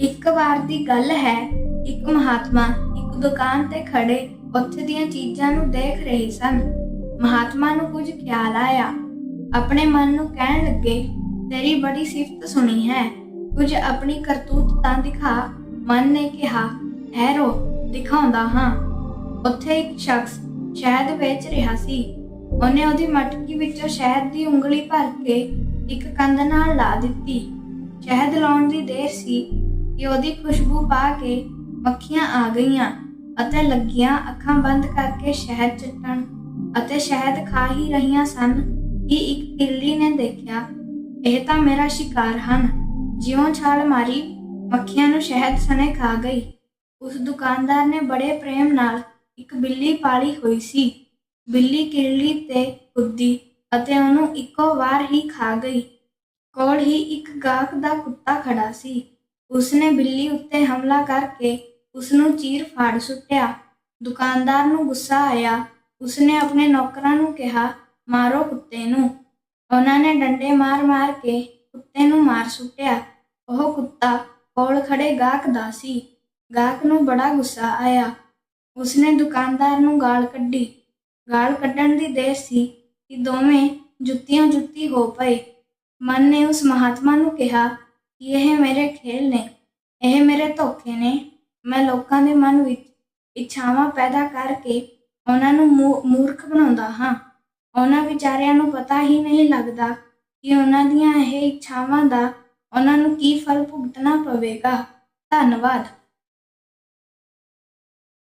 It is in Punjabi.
ਇੱਕ ਵਾਰ ਦੀ ਗੱਲ ਹੈ, ਇੱਕ ਮਹਾਤਮਾ ਇੱਕ ਦੁਕਾਨ ਤੇ ਖੜੇ ਉੱਥੇ ਦੀਆਂ ਚੀਜ਼ਾਂ ਨੂੰ ਦੇਖ ਰਹੇ ਸਨ। ਮਹਾਤਮਾ ਨੂੰ ਕੁਝ ਖਿਆਲ ਆਇਆ। ਆਪਣੇ ਮਨ ਨੂੰ ਕਹਿਣ ਲੱਗੇ, ਤੇਰੀ ਬੜੀ ਸਿਫਤ ਸੁਣੀ ਹੈ। ਕੁਝ ਆਪਣੀ ਕਰਤੂਤ ਤਾਂ ਦਿਖਾ। ਮਨ ਨੇ ਕਿਹਾ, ਠਹਿਰੋ, ਦਿਖਾਉਂਦਾ ਹਾਂ। ਉੱਥੇ ਇੱਕ ਸ਼ਖਸ ਸ਼ਹਿਦ ਵੇਚ ਰਿਹਾ ਸੀ। ਉਹਨੇ ਉਹਦੀ ਮਟਕੀ ਵਿੱਚੋਂ ਸ਼ਹਿਦ ਦੀ ਉਂਗਲੀ ਭਰ ਕੇ ਇੱਕ ਕੰਧ ਨਾਲ ਲਾ ਦਿੱਤੀ। ਸ਼ਹਿਦ ਲਾਉਣ ਦੀ ਦੇਰ ਸੀ ਕਿ ਉਹਦੀ ਖੁਸ਼ਬੂ ਪਾ ਕੇ ਮੱਖੀਆਂ ਆ ਗਈਆਂ ਅਤੇ ਲੱਗੀਆਂ ਅੱਖਾਂ ਬੰਦ ਕਰਕੇ ਸ਼ਹਿਦ ਚੱਟਣ ਅਤੇ ਸ਼ਹਿਦ ਖਾ ਹੀ ਰਹੀਆਂ ਸਨ ਕਿ ਇੱਕ ਬਿੱਲੀ ਨੇ ਦੇਖਿਆ, ਇਹ ਤਾਂ ਮੇਰਾ ਸ਼ਿਕਾਰ ਹਨ। ਜਿਉਂ ਛਾਲ ਮਾਰੀ, ਮੱਖੀਆਂ ਨੂੰ ਸ਼ਹਿਦ ਸਣੇ ਖਾ ਗਈ। ਉਸ ਦੁਕਾਨਦਾਰ ਨੇ ਬੜੇ ਪ੍ਰੇਮ ਨਾਲ ਇੱਕ ਬਿੱਲੀ ਪਾਲੀ ਹੋਈ ਸੀ। ਬਿੱਲੀ ਕਿਰਲੀ ਤੇ ਕੁੱਦੀ ਅਤੇ ਉਹਨੂੰ ਇੱਕੋ ਵਾਰ ਹੀ ਖਾ ਗਈ। ਕੋਲ ਹੀ ਇੱਕ ਗਾਹਕ ਦਾ ਕੁੱਤਾ ਖੜਾ ਸੀ। ਉਸਨੇ ਬਿੱਲੀ ਉੱਤੇ ਹਮਲਾ ਕਰਕੇ ਉਸਨੂੰ ਚੀਰ ਫਾੜ ਸੁੱਟਿਆ। ਦੁਕਾਨਦਾਰ ਨੂੰ ਗੁੱਸਾ ਆਇਆ। ਉਸਨੇ ਆਪਣੇ ਨੌਕਰਾਂ ਨੂੰ ਕਿਹਾ, ਮਾਰੋ ਕੁੱਤੇ ਨੂੰ। ਉਹਨਾਂ ਨੇ ਡੰਡੇ ਮਾਰ-ਮਾਰ ਕੇ ਕੁੱਤੇ ਨੂੰ ਮਾਰ ਸੁੱਟਿਆ। ਉਹ ਕੁੱਤਾ ਕੋਲ ਖੜੇ ਗਾਹਕ ਦਾ ਸੀ। ਗਾਹਕ ਨੂੰ ਬੜਾ ਗੁੱਸਾ ਆਇਆ। ਉਸਨੇ ਦੁਕਾਨਦਾਰ ਨੂੰ ਗਾਲ ਕੱਢੀ। ਗਾਲ ਕੱਢਣ ਦੀ ਦੇਰ ਸੀ ਕਿ ਦੋਵੇਂ ਜੁੱਤੀਆਂ ਜੁੱਤੀ ਹੋ ਪਏ। ਮਨ ਨੇ ਉਸ ਮਹਾਤਮਾ ਨੂੰ ਕਿਹਾ ਕਿ ਇਹ ਮੇਰੇ ਖੇਲ ਨੇ, ਇਹ ਮੇਰੇ ਧੋਖੇ ਨੇ। ਮੈਂ ਲੋਕਾਂ ਦੇ ਮਨ ਵਿੱਚ ਇੱਛਾਵਾਂ ਪੈਦਾ ਕਰਕੇ ਉਹਨਾਂ ਨੂੰ ਮੂ- ਮੂਰਖ ਬਣਾਉਂਦਾ ਹਾਂ। ਉਹਨਾਂ ਵਿਚਾਰਿਆਂ ਨੂੰ ਪਤਾ ਹੀ ਨਹੀਂ ਲੱਗਦਾ ਕਿ ਉਹਨਾਂ ਦੀਆਂ ਇਹ ਇੱਛਾਵਾਂ ਦਾ ਉਹਨਾਂ ਨੂੰ ਕੀ ਫਲ ਭੁਗਤਣਾ ਪਵੇਗਾ। ਧੰਨਵਾਦ।